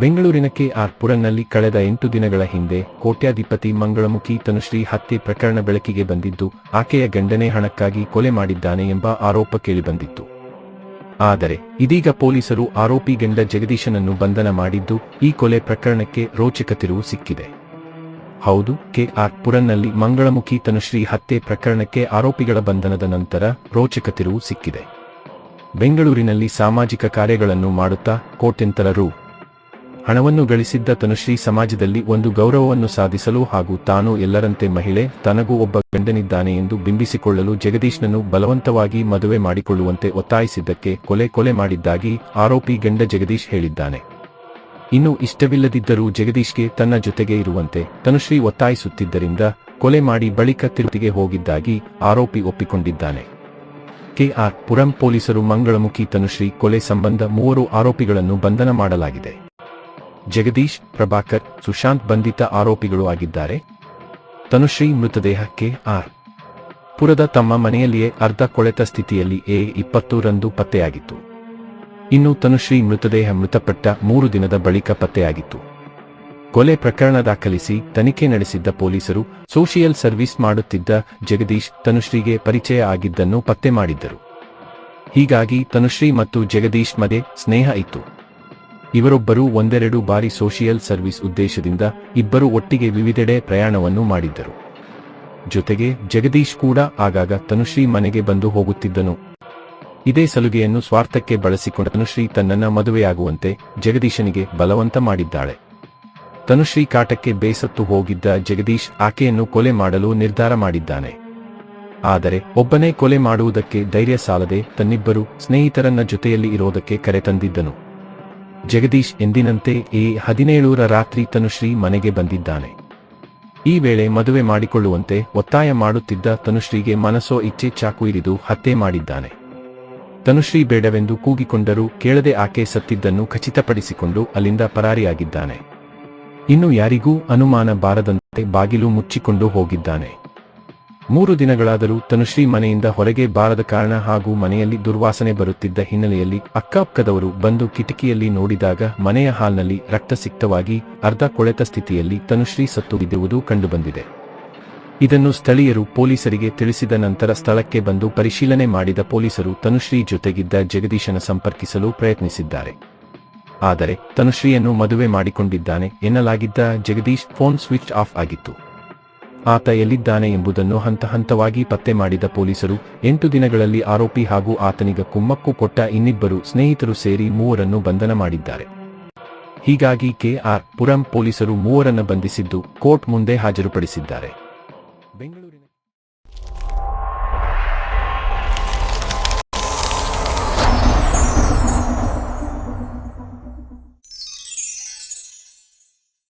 ಬೆಂಗಳೂರಿನ ಕೆಆರ್ ಪುರಂನಲ್ಲಿ ಕಳೆದ ಎಂಟು ದಿನಗಳ ಹಿಂದೆ ಕೋಟ್ಯಾಧಿಪತಿ ಮಂಗಳಮುಖಿ ತನುಶ್ರೀ ಹತ್ಯೆ ಪ್ರಕರಣ ಬೆಳಕಿಗೆ ಬಂದಿದ್ದು, ಆಕೆಯ ಗಂಡನೇ ಹಣಕ್ಕಾಗಿ ಕೊಲೆ ಮಾಡಿದ್ದಾನೆ ಎಂಬ ಆರೋಪ ಕೇಳಿಬಂದಿತ್ತು. ಆದರೆ, ಇದೀಗ ಪೊಲೀಸರು ಆರೋಪಿ ಗಂಡ ಜಗದೀಶನನ್ನು ಬಂಧನ ಮಾಡಿದ್ದು, ಈ ಕೊಲೆ ಪ್ರಕರಣಕ್ಕೆ ರೋಚಕ ತಿರುವು ಸಿಕ್ಕಿದೆ. ಹೌದು ಕೆಆರ್ ಪುರಂನಲ್ಲಿ ಮಂಗಳಮುಖಿ ತನುಶ್ರೀ ಹತ್ಯೆ ಪ್ರಕರಣಕ್ಕೆ ಆರೋಪಿಗಳ ಬಂಧನದ ನಂತರ ರೋಚಕ ತಿರುವು ಸಿಕ್ಕಿದೆ. ಬೆಂಗಳೂರಿನಲ್ಲಿ ಸಾಮಾಜಿಕ ಕಾರ್ಯಗಳನ್ನು ಮಾಡುತ್ತಾ ಕೋಟ್ಯಂತರ ರು. ಹಣವನ್ನು ಗಳಿಸಿದ್ದ ತನುಶ್ರೀ ಸಮಾಜದಲ್ಲಿ ಒಂದು ಗೌರವವನ್ನು ಸಾಧಿಸಲು ಹಾಗೂ ತಾನು ಎಲ್ಲರಂತೆ ಮಹಿಳೆ, ತನಗೂ ಒಬ್ಬ ಗಂಡನಿದ್ದಾನೆ ಎಂದು ಬಿಂಬಿಸಿಕೊಳ್ಳಲು ಜಗದೀಶ್ನನ್ನು ಬಲವಂತವಾಗಿ ಮದುವೆ ಮಾಡಿಕೊಳ್ಳುವಂತೆ ಒತ್ತಾಯಿಸಿದ್ದಕ್ಕೆ ಕೊಲೆ ಕೊಲೆ ಮಾಡಿದ್ದಾಗಿ ಆರೋಪಿ ಗಂಡ ಜಗದೀಶ್ ಹೇಳಿದ್ದಾನೆ. ಇನ್ನು ಇಷ್ಟವಿಲ್ಲದಿದ್ದರೂ ಜಗದೀಶ್ಗೆ ತನ್ನ ಜೊತೆಗೆ ಇರುವಂತೆ ತನುಶ್ರೀ ಒತ್ತಾಯಿಸುತ್ತಿದ್ದರಿಂದ ಕೊಲೆ ಮಾಡಿ ಬಳಿಕ ತಿರುತಿಗೆ ಹೋಗಿದ್ದಾಗಿ ಆರೋಪಿ ಒಪ್ಪಿಕೊಂಡಿದ್ದಾನೆ. ಕೆಆರ್ ಪುರಂ ಪೊಲೀಸರು ಮಂಗಳಮುಖಿ ತನುಶ್ರೀ ಕೊಲೆ ಸಂಬಂಧ ಮೂವರು ಆರೋಪಿಗಳನ್ನು ಬಂಧನ ಮಾಡಲಾಗಿದೆ. ಜಗದೀಶ್, ಪ್ರಭಾಕರ್, ಸುಶಾಂತ್ ಬಂಧಿತ ಆರೋಪಿಗಳು ಆಗಿದ್ದಾರೆ. ತನುಶ್ರೀ ಮೃತದೇಹಕ್ಕೆ ಕೆಆರ್ ಪುರದ ತಮ್ಮ ಮನೆಯಲ್ಲಿಯೇ ಅರ್ಧ ಕೊಳೆತ ಸ್ಥಿತಿಯಲ್ಲಿ ಎ ಇಪ್ಪತ್ತು ರಂದು ಪತ್ತೆಯಾಗಿತ್ತು. ಇನ್ನು ತನುಶ್ರೀ ಮೃತದೇಹ ಮೃತಪಟ್ಟ ಮೂರು ದಿನದ ಬಳಿಕ ಪತ್ತೆಯಾಗಿತ್ತು. ಕೊಲೆ ಪ್ರಕರಣ ದಾಖಲಿಸಿ ತನಿಖೆ ನಡೆಸಿದ್ದ ಪೊಲೀಸರು ಸೋಷಿಯಲ್ ಸರ್ವಿಸ್ ಮಾಡುತ್ತಿದ್ದ ಜಗದೀಶ್ ತನುಶ್ರೀಗೆ ಪರಿಚಯ ಆಗಿದ್ದನ್ನು ಪತ್ತೆ ಮಾಡಿದ್ದರು. ಹೀಗಾಗಿ ತನುಶ್ರೀ ಮತ್ತು ಜಗದೀಶ್ ಮಧ್ಯೆ ಸ್ನೇಹ ಇತ್ತು. ಇವರೊಬ್ಬರು ಒಂದೆರಡು ಬಾರಿ ಸೋಷಿಯಲ್ ಸರ್ವಿಸ್ ಉದ್ದೇಶದಿಂದ ಇಬ್ಬರು ಒಟ್ಟಿಗೆ ವಿವಿಧೆಡೆ ಪ್ರಯಾಣವನ್ನು ಮಾಡಿದ್ದರು. ಜೊತೆಗೆ ಜಗದೀಶ್ ಕೂಡ ಆಗಾಗ ತನುಶ್ರೀ ಮನೆಗೆ ಬಂದು ಹೋಗುತ್ತಿದ್ದನು. ಇದೇ ಸಲುಗೆಯನ್ನು ಸ್ವಾರ್ಥಕ್ಕೆ ಬಳಸಿಕೊಂಡ ತನುಶ್ರೀ ತನ್ನನ್ನ ಮದುವೆಯಾಗುವಂತೆ ಜಗದೀಶನಿಗೆ ಬಲವಂತ ಮಾಡಿದ್ದಾಳೆ. ತನುಶ್ರೀ ಕಾಟಕ್ಕೆ ಬೇಸತ್ತು ಹೋಗಿದ್ದ ಜಗದೀಶ್ ಆಕೆಯನ್ನು ಕೊಲೆ ಮಾಡಲು ನಿರ್ಧಾರ ಮಾಡಿದ್ದಾನೆ. ಆದರೆ ಒಬ್ಬನೇ ಕೊಲೆ ಮಾಡುವುದಕ್ಕೆ ಧೈರ್ಯ ಸಾಲದೆ ತನ್ನಿಬ್ಬರು ಸ್ನೇಹಿತರನ್ನ ಜೊತೆಯಲ್ಲಿ ಇರೋದಕ್ಕೆ ಕರೆತಂದಿದ್ದನು. ಜಗದೀಶ್ ಎಂದಿನಂತೆ ಎ ಹದಿನೇಳರ ರಾತ್ರಿ ತನುಶ್ರೀ ಮನೆಗೆ ಬಂದಿದ್ದಾನೆ. ಈ ವೇಳೆ ಮದುವೆ ಮಾಡಿಕೊಳ್ಳುವಂತೆ ಒತ್ತಾಯ ಮಾಡುತ್ತಿದ್ದ ತನುಶ್ರೀಗೆ ಮನಸೋ ಇಚ್ಛೆ ಚಾಕು ಇರಿದು ಹತ್ಯೆ ಮಾಡಿದ್ದಾನೆ. ತನುಶ್ರೀ ಬೇಡವೆಂದು ಕೂಗಿಕೊಂಡರೂ ಕೇಳದೆ ಆಕೆ ಸತ್ತಿದ್ದನ್ನು ಖಚಿತಪಡಿಸಿಕೊಂಡು ಅಲ್ಲಿಂದ ಪರಾರಿಯಾಗಿದ್ದಾನೆ. ಇನ್ನು ಯಾರಿಗೂ ಅನುಮಾನ ಬಾರದಂತೆ ಬಾಗಿಲು ಮುಚ್ಚಿಕೊಂಡು ಹೋಗಿದ್ದಾನೆ. ಮೂರು ದಿನಗಳಾದರೂ ತನುಶ್ರೀ ಮನೆಯಿಂದ ಹೊರಗೆ ಬಾರದ ಕಾರಣ ಹಾಗೂ ಮನೆಯಲ್ಲಿ ದುರ್ವಾಸನೆ ಬರುತ್ತಿದ್ದ ಹಿನ್ನೆಲೆಯಲ್ಲಿ ಅಕ್ಕಪಕ್ಕದವರು ಬಂದು ಕಿಟಕಿಯಲ್ಲಿ ನೋಡಿದಾಗ ಮನೆಯ ಹಾಲ್ನಲ್ಲಿ ರಕ್ತಸಿಕ್ತವಾಗಿ ಅರ್ಧ ಕೊಳೆತ ಸ್ಥಿತಿಯಲ್ಲಿ ತನುಶ್ರೀ ಸತ್ತು ಬಿದ್ದಿರುವುದು ಕಂಡುಬಂದಿದೆ. ಇದನ್ನು ಸ್ಥಳೀಯರು ಪೊಲೀಸರಿಗೆ ತಿಳಿಸಿದ ನಂತರ ಸ್ಥಳಕ್ಕೆ ಬಂದು ಪರಿಶೀಲನೆ ಮಾಡಿದ ಪೊಲೀಸರು ತನುಶ್ರೀ ಜೊತೆಗಿದ್ದ ಜಗದೀಶನ ಸಂಪರ್ಕಿಸಲು ಪ್ರಯತ್ನಿಸಿದ್ದಾರೆ. ಆದರೆ ತನುಶ್ರೀಯನ್ನು ಮದುವೆ ಮಾಡಿಕೊಂಡಿದ್ದಾನೆ ಎನ್ನಲಾಗಿದ್ದ ಜಗದೀಶ್ ಫೋನ್ ಸ್ವಿಚ್ ಆಫ್ ಆಗಿತ್ತು. ಆತ ಎಲ್ಲಿದ್ದಾನೆ ಎಂಬುದನ್ನು ಹಂತ ಹಂತವಾಗಿ ಪತ್ತೆ ಮಾಡಿದ ಪೊಲೀಸರು, ಎಂಟು ದಿನಗಳಲ್ಲಿ ಆರೋಪಿ ಹಾಗೂ ಆತನಿಗ ಕುಮ್ಮಕ್ಕು ಕೊಟ್ಟ ಇನ್ನಿಬ್ಬರು ಸ್ನೇಹಿತರು ಸೇರಿ ಮೂವರನ್ನು ಬಂಧನ ಮಾಡಿದ್ದಾರೆ. ಹೀಗಾಗಿ ಕೆಆರ್ ಪುರಂ ಪೊಲೀಸರು ಮೂವರನ್ನು ಬಂಧಿಸಿದ್ದು ಕೋರ್ಟ್ ಮುಂದೆ ಹಾಜರುಪಡಿಸಿದ್ದಾರೆ.